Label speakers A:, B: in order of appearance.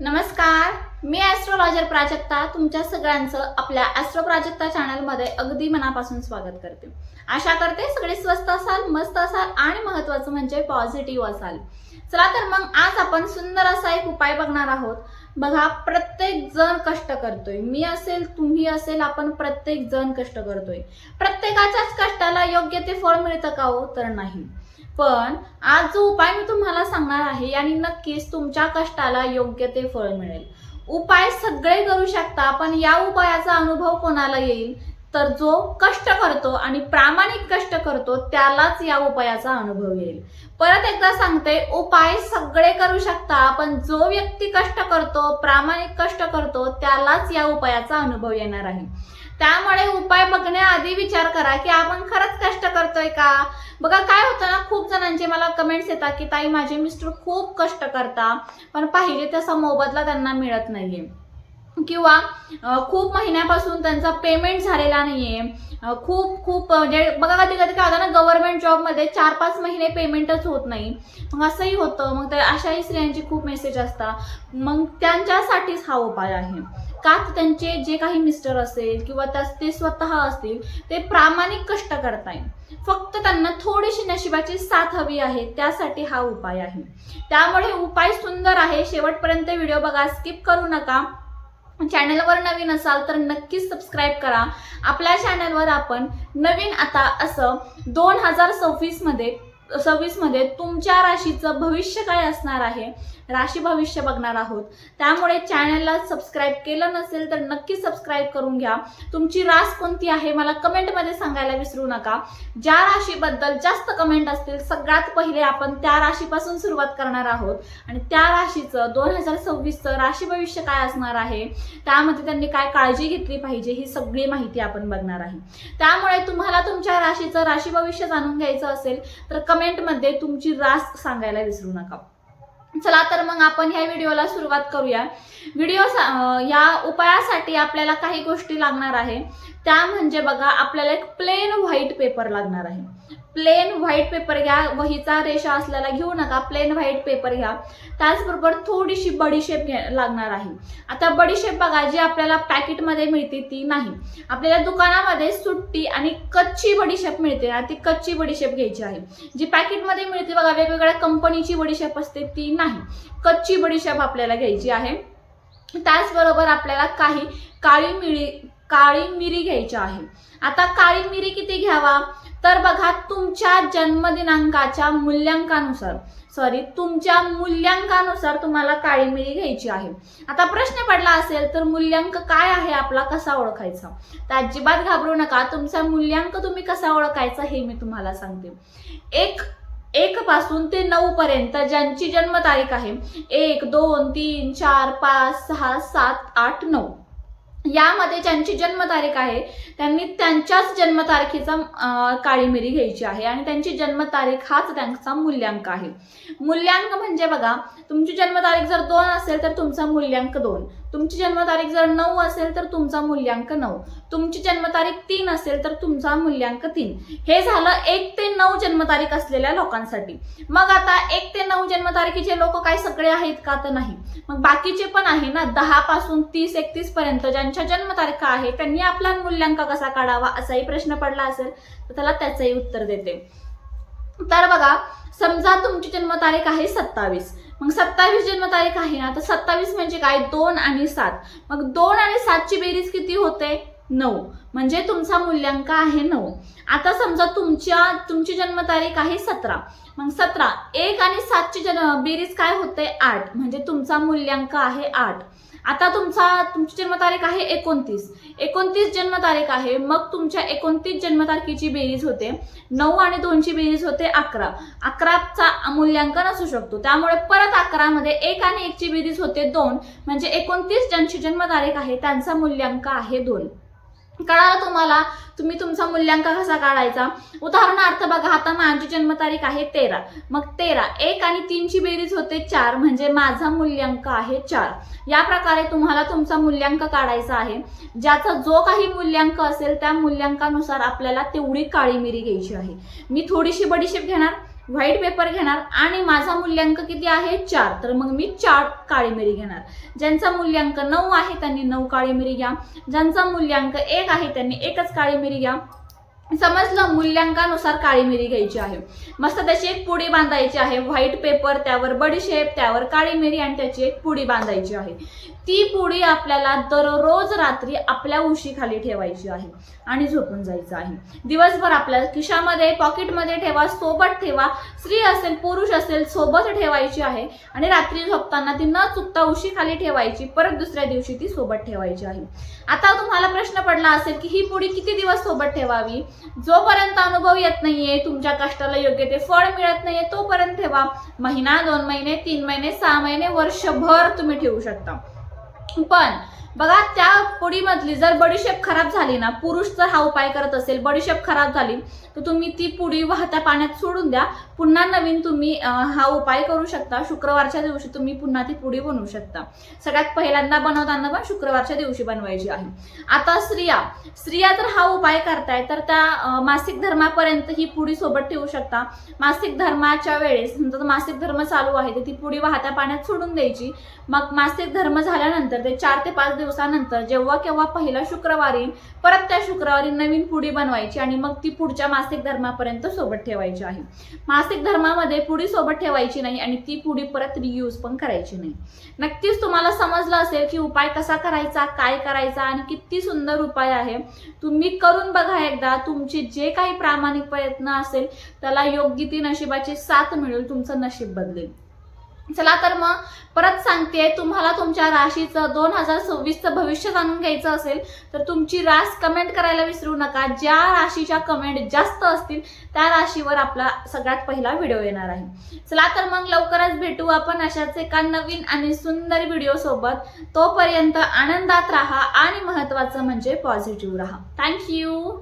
A: नमस्कार मी ॲस्ट्रोलॉजर प्राजक्ता. तुमच्या सगळ्यांचं आपल्या ॲस्ट्रो प्राजक्ता चॅनलमध्ये अगदी मनापासून स्वागत करते. आशा करते सगळे स्वस्त असाल मस्त असाल आणि महत्त्वाचं म्हणजे पॉझिटिव्ह असाल. चला तर मग आज आपण सुंदर असा एक उपाय बघणार आहोत. बघा प्रत्येक जण कष्ट करतोय. मी असेल तुम्ही असेल आपण प्रत्येक जण कष्ट करतोय. प्रत्येकाच्याच कष्टाला योग्य ते फळ मिळतं का हो? तर नाही. पण आज जो उपाय मी तुम्हाला सांगणार आहे याने नक्कीच तुमच्या कष्टाला योग्य ते फळ मिळेल. उपाय सगळे करू शकता पण या उपायाचा अनुभव कोणाला येईल? तर जो कष्ट करतो आणि प्रामाणिक कष्ट करतो त्यालाच या उपायाचा अनुभव येईल. परत एकदा सांगते उपाय सगळे करू शकता पण जो व्यक्ती कष्ट करतो प्रामाणिक कष्ट करतो त्यालाच या उपायाचा अनुभव येणार आहे. त्यामुळे उपाय बघण्याआधी विचार करा की आपण खरंच कष्ट करतोय का? बघा काय होतं ना खूप जणांचे मला कमेंट्स येतात की ताई माझे मिस्टर खूप कष्ट करता पण पाहिजे तसा मोबदला त्यांना मिळत नाहीये. किंवा खूप महिन्यापासून त्यांचा पेमेंट झालेला नाहीये. आहे खूप खूप म्हणजे बघा कधी कधी काय होतं ना गव्हर्नमेंट जॉबमध्ये चार पाच महिने पेमेंटच होत नाही. मग असंही होतं. मग त्या अशाही स्त्रियांचे खूप मेसेज असतात. मग त्यांच्यासाठीच हा उपाय आहे. का त्यांचे जे काही मिस्टर असेल किंवा त्या- ते स्वतः असतील ते प्रामाणिक कष्ट करतायत. फक्त त्यांना थोडीशी नशिबाची साथ हवी आहे त्यासाठी हा उपाय आहे. त्यामुळे उपाय सुंदर आहे. शेवटपर्यंत व्हिडिओ बघा. स्किप करू नका. चॅनलवर नवीन असाल तर नक्कीच सबस्क्राईब करा. आपल्या चॅनलवर आपण नवीन आता असं दोन हजार सव्वीसमध्ये सव्वीसमध्ये तुमच्या राशीचं भविष्य काय असणार आहे? राशी भविष्य बघणार आहोत. त्यामुळे चॅनलला सबस्क्राईब केलं नसेल तर नक्की सबस्क्राईब करून घ्या. तुमची रास कोणती आहे मला कमेंटमध्ये सांगायला विसरू नका. ज्या राशीबद्दल जास्त कमेंट असतील सगळ्यात पहिले आपण त्या राशीपासून सुरुवात करणार आहोत. आणि त्या राशीचं दोन हजार सव्वीसचं राशी भविष्य काय असणार आहे त्यामध्ये त्यांनी काय काळजी घेतली पाहिजे ही सगळी माहिती आपण बघणार आहे. त्यामुळे तुम्हाला तुमच्या राशीचं राशी भविष्य जाणून घ्यायचं असेल तर कमेंटमध्ये तुमची रास सांगायला विसरू नका. चला तर मग आपण ह्या व्हिडिओला सुरुवात करूया. व्हिडिओ या उपायासाठी आपल्याला काही गोष्टी लागणार आहे. त्या म्हणजे बघा आपल्याला एक प्लेन व्हाईट पेपर लागणार आहे. प्लेन व्हाईट पेपर घ्या. वहीचा रेषा असलेला घेऊ नका. प्लेन व्हाईट पेपर घ्या. त्याचबरोबर थोडीशी बडीशेप घ्या लागणार आहे. आता बडीशेप बघा. जी आपल्याला पॅकेटमध्ये मिळते ती नाही. आपल्याला दुकानामध्ये सुट्टी आणि कच्ची बडीशेप मिळते ना ती कच्ची बडीशेप घ्यायची आहे. जी पॅकेटमध्ये मिळते बघा वेगवेगळ्या कंपनीची बडीशेप असते ती नाही. कच्ची बडीशेप आपल्याला घ्यायची आहे. त्याचबरोबर आपल्याला काही काळी मिरी काळी मिरी घ्यायची आहे. आता काळी मिरी किती घ्यावा? तर बघा तुमच्या जन्मदिनांकाच्या मूल्यांकानुसार सॉरी तुमच्या मूल्यांकानुसार तुम्हाला काळी मिरी घ्यायची आहे. आता प्रश्न पडला असेल तर मूल्यांक काय आहे आपला कसा ओळखायचा? तर अजिबात घाबरू नका तुमचा मूल्यांक तुम्ही कसा ओळखायचा हे मी तुम्हाला सांगते. एक एक पासून ते नऊ पर्यंत ज्यांची जन्मतारीख आहे एक दोन तीन चार पाच सहा सात आठ नऊ. यामध्ये ज्यांची जन्मतारीख आहे त्यांनी त्यांच्याच जन्मतारखेचा काळी मिरी घ्यायची आहे आणि त्यांची जन्मतारीख हाच त्यांचा मूल्यांक आहे. मूल्यांक म्हणजे बघा तुमची जन्मतारीख जर दोन असेल तर तुमचा मूल्यांक दोन. तुमची जन्मतारीख जर नऊ असेल तर तुमचा मूल्यांक नऊ. तुमची जन्मतारीख तीन असेल तर तुमचा मूल्यांक तीन. हे झालं एक ते नऊ जन्मतारीख असलेल्या लोकांसाठी. मग आता एक ते नऊ जन्मतारखेचे लोक काय सगळे आहेत का तर नाही? मग बाकीचे पण आहे ना? दहा पासून तीस एकतीस पर्यंत ज्यांच्या जन्मतारखा आहे त्यांनी आपला मूल्यांक कसा काढावा असाही प्रश्न पडला असेल तर त्याला त्याचंही उत्तर देते. तर बघा समजा तुमची जन्मतारीख आहे सत्तावीस. मग सत्तावीस जन्मतारीख आहे ना तर सत्तावीस म्हणजे काय? दोन आणि सात. मग दोन आणि सातची बेरीज किती होते? नऊ. म्हणजे तुमचा मूल्यांक आहे नऊ. आता समजा तुमच्या तुमची जन्मतारीख आहे सतरा. मग सतरा एक आणि सातची जन बेरीज काय होते? आठ. म्हणजे तुमचा मूल्यांक आहे आठ. आता तुमचा तुमची जन्मतारीख आहे एकोणतीस. एकोणतीस जन्मतारीख आहे मग तुमच्या एकोणतीस जन्मतारखेची बेरीज होते. नऊ आणि दोनची बेरीज होते अकरा. अकराचा मूल्यांकन असू शकतो. त्यामुळे परत अकरामध्ये एक आणि एकची बेरीज होते दोन. म्हणजे एकोणतीस ज्यांची जन्मतारीख आहे त्यांचा मूल्यांक आहे दोन. कळालं तुम्हाला? तुम्ही तुमचा मूल्यांक कसा काढायचा? उदाहरणार्थ बघा आता माझी जन्मतारीख आहे तेरा. मग तेरा एक आणि तीनची बेरीज होते चार म्हणजे माझा मूल्यांक आहे चार. या प्रकारे तुम्हाला तुमचा मूल्यांक काढायचा आहे. ज्याचा जो काही मूल्यांक असेल त्या मूल्यांकानुसार आपल्याला तेवढी काळी मिरी घ्यायची आहे. मी थोडीशी बडीशेप घेणार. व्हाईट पेपर घेणार आणि माझा मूल्यांक किती आहे? चार. तर मग मी चार काळी मिरी घेणार. ज्यांचा मूल्यांक नऊ आहे त्यांनी नऊ काळी मिरी घ्या. ज्यांचा मूल्यांक एक आहे त्यांनी एकच काळी मिरी घ्या. समजलं मूल्यांकानुसार काळी मिरी घ्यायची आहे. मस्त त्याची एक पुडी बांधायची आहे. व्हाईट पेपर त्यावर बडीशेप त्यावर काळी मिरी आणि त्याची एक पुडी बांधायची आहे. ती पुडी आपल्याला दररोज रात्री आपल्या उशीखाली ठेवायची आहे आणि झोपून जायचं आहे. दिवसभर आपल्या खिशामध्ये पॉकेटमध्ये ठेवा सोबत ठेवा. स्त्री असेल पुरुष असेल सोबत ठेवायची आहे आणि रात्री झोपताना ती न चुकता उशीखाली ठेवायची परत दुसऱ्या दिवशी ती सोबत ठेवायची आहे. आता तुम्हाला प्रश्न पडला असेल की ही पुडी किती दिवस सोबत ठेवावी? जोपर्यंत अनुभव येत नाहीये तुमच्या कष्टाला योग्य ते फळ मिळत नाहीये तोपर्यंत ठेवा. महिना दोन महिने तीन महिने सहा महिने वर्षभर तुम्ही ठेवू शकता. पण बघा त्या पुडीमधली जर बडीशेप खराब झाली ना पुरुष जर हा उपाय करत असेल बडीशेप खराब झाली तर तुम्ही ती पुडी वाहत्या पाण्यात सोडून द्या. पुन्हा नवीन तुम्ही हा उपाय करू शकता. शुक्रवारच्या दिवशी तुम्ही पुन्हा ती पुडी बनवू शकता. सगळ्यात पहिल्यांदा बनवताना पण शुक्रवारच्या दिवशी बनवायची आहे. आता स्त्रिया. स्त्रिया जर हा उपाय करताय तर त्या मासिक धर्मापर्यंत ही पुडी सोबत ठेवू शकता. मासिक धर्माच्या वेळेस समजा मासिक धर्म चालू आहे तर ती पुडी वाहत्या पाण्यात सोडून द्यायची. मग मासिक धर्म झाल्यानंतर ते चार ते पाच दिवसानंतर जेव्हा केव्हा पहिला शुक्रवारी परत त्या शुक्रवारी नवीन पुडी बनवायची आणि मग ती पुढच्या मासिक धर्मापर्यंत सोबत ठेवायची आहे. मासिक धर्मामध्ये पुडी सोबत ठेवायची नाही आणि ती पुडी परत रियूज पण करायची नाही. नक्कीच तुम्हाला समजलं असेल की उपाय कसा करायचा काय करायचा आणि किती सुंदर उपाय आहे. तुम्ही करून बघा एकदा तुमचे जे काही प्रामाणिक प्रयत्न असेल त्याला योग्य ती नशिबाची साथ मिळेल तुमचं नशीब बदलेल. चला तर मग परत सांगते तुम्हाला तुमच्या राशीचं दोन हजार सव्वीसचं भविष्य जाणून घ्यायचं असेल तर तुमची रास कमेंट करायला विसरू नका. ज्या राशीच्या कमेंट जास्त असतील त्या राशीवर आपला सगळ्यात पहिला व्हिडिओ येणार आहे. चला तर मग लवकरच भेटू आपण अशाच एका नवीन आणि सुंदर व्हिडिओ सोबत. तोपर्यंत आनंदात राहा आणि महत्वाचं म्हणजे पॉझिटिव्ह राहा. थँक्यू